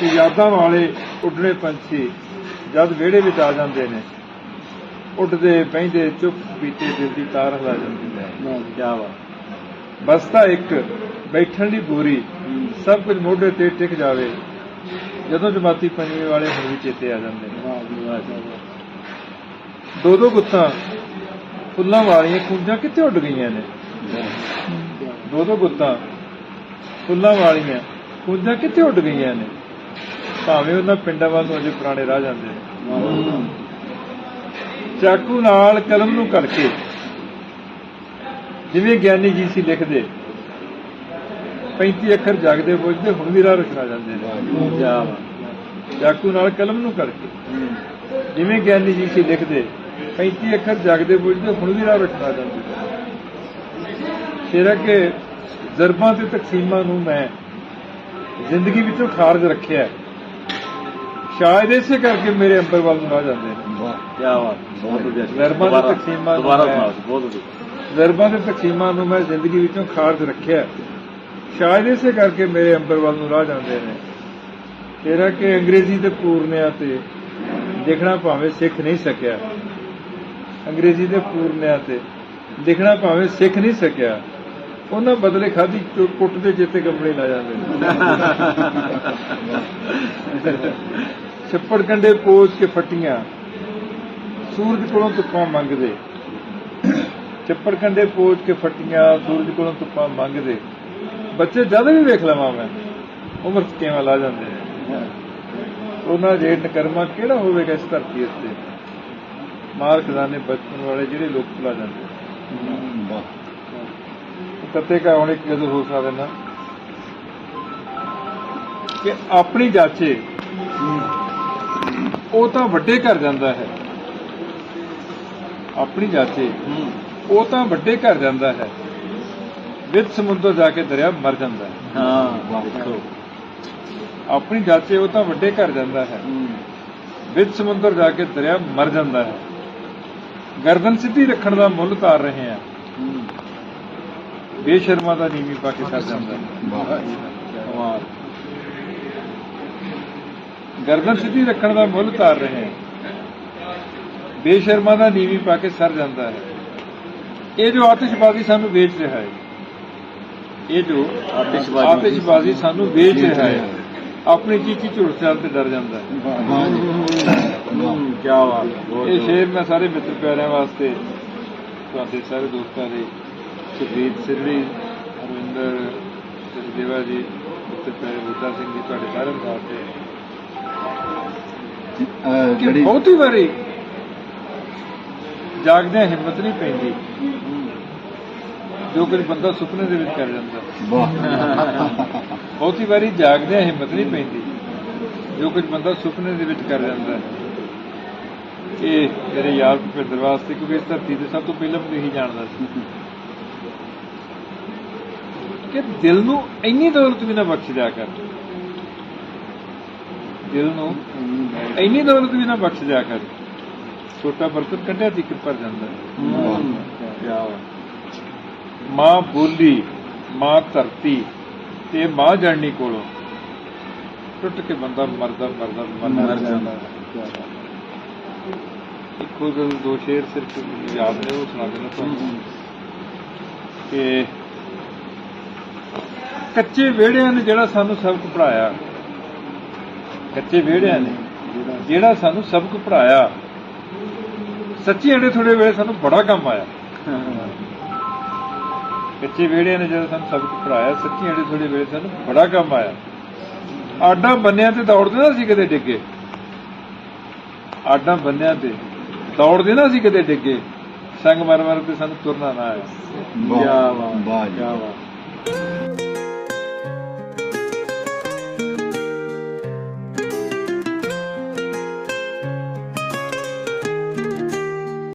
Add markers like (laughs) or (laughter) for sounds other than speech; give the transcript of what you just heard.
ਕਿ ਯਾਦਾਂ ਵਾਲੇ ਉੱਡਣੇ ਪੰਛੀ ਜਦ ਵਿਹੜੇ ਵਿੱਚ ਆ ਜਾਂਦੇ ਨੇ, ਉੱਡਦੇ ਬਹਿੰਦੇ ਚੁੱਪ ਪੀਤੇ ਦਿਲ ਦੀ ਤਾਰ ਹਿਲਾ ਜਾਂਦੀ ਹੈ। ਕੀ ਬਾਤ। ਬਸਤਾ ਇੱਕ ਬੈਠਣ ਦੀ ਬੋਰੀ ਸਭ ਕੁਝ ਮੋਢੇ ਤੇ ਟਿਕ ਜਾਵੇ, ਜਦੋਂ ਜਮਾਤੀ ਪੰਜਵੇਂ ਵਾਲੇ ਹੁਣ ਵੀ ਚੇਤੇ ਆ ਜਾਂਦੇ ਨੇ। ਦੋ ਦੋ ਗੁੱਤਾਂ ਫੁੱਲਾਂ ਵਾਲੀਆਂ ਖੁੰਝਾਂ ਕਿੱਥੇ ਉੱਡ ਗਈਆਂ ਨੇ? ਦੋ ਦੋ ਗੁੱਤਾਂ ਫੁੱਲਾਂ ਵਾਲੀਆਂ ਖੁੰਝਾਂ ਕਿੱਥੇ ਉੱਡ ਗਈਆਂ ਨੇ? ਭਾਵੇਂ ਉਹਨਾਂ ਪਿੰਡਾਂ ਵੱਲ ਨੂੰ ਅਜੇ ਪੁਰਾਣੇ ਰਾਹ ਜਾਂਦੇ ਨੇ। ਚਾਕੂ ਨਾਲ ਕਲਮ ਨੂੰ ਕਰਕੇ ਜਿਵੇਂ ਗਿਆਨੀ ਜੀ ਸੀ ਲਿਖਦੇ 35 ਅੱਖਰ ਜਾਗਦੇ ਬੁੱਝਦੇ ਹੁਣ ਵੀ ਰਾਹ ਰਚਣਾ ਜਾਂਦੇ ਨੇ। ਕੀ ਚਾਕੂ ਨਾਲ ਕਲਮ ਨੂੰ ਕਰਕੇ ਜਿਵੇਂ ਗਿਆਨੀ ਜੀ ਸੀ ਲਿਖਦੇ 35 ਅੱਖਰ ਜਾਗਦੇ ਬੁੱਝਦੇ ਹੁਣ ਵੀ ਰਾਹ ਰਚਣਾ ਜਾਂਦੇ ਫਿਰ ਅੱਗੇ ਜ਼ਰਬਾਂ ਤੇ ਤਕਸੀਮਾਂ ਨੂੰ ਮੈਂ ਜ਼ਿੰਦਗੀ ਵਿੱਚੋਂ ਖਾਰਜ ਰੱਖਿਆ। ਹੈ। ਸ਼ਾਇਦ ਇਸੇ ਕਰਕੇ ਮੇਰੇ ਅੰਬਰ ਵੱਲ ਨੂੰ ਆ ਜਾਂਦੇ। ਨੇ ਵਾਹ। ਕੀ ਬਾਤ। ਬਹੁਤ ਵਧੀਆ ਜ਼ਰਬਾਂ ਤੇ ਤਕਸੀਮਾਂ ਨੂੰ ਦੁਬਾਰਾ ਮੈਂ- ਸੁਣਾਓ ਜੀ, ਬਹੁਤ ਵਧੀਆ। ਜ਼ਰਬਾਂ ਤੇ ਤਕਸੀਮਾਂ ਨੂੰ ਮੈਂ ਜ਼ਿੰਦਗੀ ਵਿੱਚੋਂ ਖਾਰਜ ਰੱਖਿਆ। ਸ਼ਾਇਦ ਇਸੇ ਕਰਕੇ ਮੇਰੇ ਅੰਬਰ ਵੱਲ ਨੂੰ ਰਾਹ ਜਾਂਦੇ ਨੇ। ਤੇਰਾ ਕਿ ਅੰਗਰੇਜ਼ੀ ਦੇ ਪੂਰਨਿਆਂ ਤੇ ਲਿਖਣਾ ਭਾਵੇਂ ਸਿੱਖ ਨਹੀਂ ਸਕਿਆ। ਅੰਗਰੇਜ਼ੀ ਦੇ ਪੂਰਨਿਆਂ ਤੇ ਲਿਖਣਾ ਭਾਵੇਂ ਸਿੱਖ ਨਹੀਂ ਸਕਿਆ। ਉਹਨਾਂ ਬਦਲੇ ਖਾਦੀ ਕੁੱਟ ਦੇ ਜਿੱਤੇ ਕੰਪਨੀ ਲਾ ਜਾਂਦੇ ਨੇ। (laughs) ਛੱਪੜ ਕੰਡੇ ਪੋਚ ਕੇ ਫੱਟੀਆਂ ਸੂਰਜ ਕੋਲੋਂ ਧੁੱਪਾਂ ਮੰਗਦੇ। ਚੱਪੜ ਕੰਡੇ ਪੋਚ ਕੇ ਫੱਟੀਆਂ ਸੂਰਜ ਕੋਲੋਂ ਧੁੱਪਾਂ ਮੰਗਦੇ। ਬੱਚੇ ਜਦ ਵੀ ਵੇਖ ਲਵਾਂ ਮੈਂ ਉਮਰ ਕਿਵੇਂ ਲਾ ਜਾਂਦੇ ਨੇ। ਉਹਨਾਂ ਜੇ ਨਕਰਮਾ ਕਿਹੜਾ ਹੋਵੇਗਾ ਇਸ ਧਰਤੀ ਉੱਤੇ? ਮਾਰ ਖਜ਼ਾਨੇ ਬਚਪਨ ਵਾਲੇ ਜਿਹੜੇ ਲੋਕ ਭੁਲਾ ਜਾਂਦੇ ਤੱਤੇ ਕਾ ਹੁਣ ਇੱਕ ਜਦੋਂ ਹੋ ਸਕਦਾ ਨਾ ਕਿ ਆਪਣੀ ਜਾਚੇ ਉਹ ਤਾਂ ਵੱਡੇ ਘਰ ਜਾਂਦਾ ਹੈ। ਆਪਣੀ ਜਾਚੇ ਉਹ ਤਾਂ ਵੱਡੇ ਘਰ ਜਾਂਦਾ ਹੈ। ਵਿੱਚ ਸਮੁੰਦਰ ਜਾ ਕੇ ਦਰਿਆ ਮਰ ਜਾਂਦਾ ਹੈ। ਹਾਂ ਵਾਹ। ਦੇਖੋ। ਆਪਣੀ ਜਾਚੇ ਉਹ ਤਾਂ ਵੱਡੇ ਘਰ ਜਾਂਦਾ ਹੈ। ਵਿੱਚ ਸਮੁੰਦਰ ਜਾ ਕੇ ਦਰਿਆ ਮਰ ਜਾਂਦਾ ਹੈ। ਗਰਦਨ ਸਿੱਧੀ ਰੱਖਣ ਦਾ ਮੁੱਲ ਤਾਰ ਰਹੇ ਆ ਬੇਸ਼ਰਮਾ ਦਾ ਨੀਵੀਂ ਪਾ ਕੇ ਸਰ ਜਾਂਦਾ ਹੈ। ਵਾਹ। ਗਰਦਨ ਸਿੱਧੀ ਰੱਖਣ ਦਾ ਮੁੱਲ ਤਾਰ ਰਹੇ ਹਾਂ। ਬੇਸ਼ਰਮਾ ਦਾ ਨੀਵੀਂ ਪਾ ਕੇ ਸਰ ਜਾਂਦਾ ਹੈ। ਇਹ ਜੋ ਆਤਿਸ਼ਬਾਜ਼ੀ ਸਾਨੂੰ ਵੇਚ ਰਿਹਾ ਹੈ ਇਹ ਜੋ ਆਤਿਸ਼ਬਾਜ਼ੀ- ਆਤਿਸ਼ਬਾਜ਼ੀ ਸਾਨੂੰ ਵੇਚ ਰਿਹਾ ਹੈ ਆਪਣੀ ਚੀਚੀ ਝੁਰਸ ਚਾਲ ਤੇ ਡਰ ਜਾਂਦਾ ਹੈ। ਕੀ ਬਾਤ ਇਹ ਸ਼ੇਰ ਮੈਂ ਸਾਰੇ ਮਿੱਤਰ ਪਿਆਰਿਆਂ ਵਾਸਤੇ ਤੁਹਾਡੇ ਸਾਰੇ ਦੋਸਤਾਂ ਦੇ ਸੁਖਬੀਰ ਸਿਰੜੀ ਅਰਵਿੰਦਰ ਸਚਦੇਵਾ ਜੀ ਮਿੱਤਰ ਪਿਆਰੇ ਬੁੱਧਾ ਸਿੰਘ ਜੀ ਤੁਹਾਡੇ ਸਾਰਿਆਂ ਵਾਸਤੇ ਜਿਹੜੀ ਬਹੁਤੀ ਵਾਰੀ ਜਾਗਦਿਆਂ ਹਿੰਮਤ ਨਹੀਂ ਪੈਂਦੀ। ਜੋ ਕੁਝ ਬੰਦਾ ਸੁਪਨੇ ਦੇ ਵਿੱਚ ਕਰ ਜਾਂਦਾ। ਵਾਹ। ਬਹੁਤੀ ਵਾਰੀ ਜਾਗਦਿਆਂ ਹਿੰਮਤ ਨਹੀਂ ਪੈਂਦੀ। ਜੋ ਕੁਝ ਬੰਦਾ ਸੁਪਨੇ ਦੇ ਵਿੱਚ ਕਰ ਜਾਂਦਾ ਹੈ। ਇਹ ਮੇਰੇ ਯਾਰ ਭਿੰਦਰ ਵਾਸਤੇ ਕਿਉਂਕਿ ਇਸ ਧਰਤੀ ਤੇ ਸਭ ਤੋਂ ਪਹਿਲਾਂ ਮੈਂ ਇਹੀ ਜਾਣਦਾ ਸੀ। ਕਿ ਦਿਲ ਨੂੰ ਇੰਨੀ ਦੌਲਤ ਵੀ ਨਾ ਬਖਸ਼ ਦਿਆ ਕਰ। ਦਿਲ ਨੂੰ ਇੰਨੀ ਦੌਲਤ ਵੀ ਨਾ ਬਖਸ਼ ਜਾ ਕਰ। ਛੋਟਾ ਬਰਤਨ ਕੱਢਿਆ ਤੀਕ ਭਰ ਜਾਂਦਾ। ਮਾਂ ਬੋਲੀ, ਮਾਂ ਧਰਤੀ ਤੇ ਮਾਂ ਜਣਨੀ ਕੋਲੋਂ। ਟੁੱਟ ਕੇ ਬੰਦਾ ਮਰਦਾ ਮਰਦਾ ਮਰ ਜਾਂਦਾ। ਇੱਕੋ ਗੱਲ ਦੋ ਸ਼ੇਰ ਸਿਰਫ ਯਾਦ ਨੇ, ਉਹ ਸੁਣਾ ਦੇਣਾ ਤੁਹਾਨੂੰ। ਕਿ ਕੱਚੇ ਵਿਹੜਿਆਂ ਨੇ ਜਿਹੜਾ ਸਾਨੂੰ ਸਬਕ ਪੜਾਇਆ ਕੱਚੇ ਵਿਹੜਿਆਂ ਨੇ ਜਿਹੜਾ ਸਾਨੂੰ ਸਬਕ ਪੜਾਇਆ ਸੱਚੀ ਅੜੇ ਥੋੜੇ ਵੇਲੇ ਸਾਨੂੰ ਬੜਾ ਕੰਮ ਆਇਆ। ਕੱਚੇ ਵਿਹੜਿਆਂ ਨੇ ਜਦੋਂ ਸਾਨੂੰ ਸਬਕ ਪੜਾਇਆ ਸੱਚੀ ਅੜੇ ਥੋੜੇ ਵੇਲੇ ਸਾਨੂੰ ਬੜਾ ਕੰਮ ਆਇਆ। ਆਡਾ ਬੰਨਿਆਂ ਤੇ ਦੌੜਦੇ ਨਾ ਸੀ ਕਦੇ ਡਿੱਗੇ। ਆਡਾ ਬੰਨਿਆਂ ਤੇ ਦੌੜਦੇ ਨਾ ਸੀ ਕਦੇ ਡਿੱਗੇ। ਸੰਗ ਮਰ ਮਰ ਤੇ ਸਾਨੂੰ ਤੁਰਨਾ ਨਾ ਆਇਆ। ਵਾਹ ਵਾਹ ਵਾਹ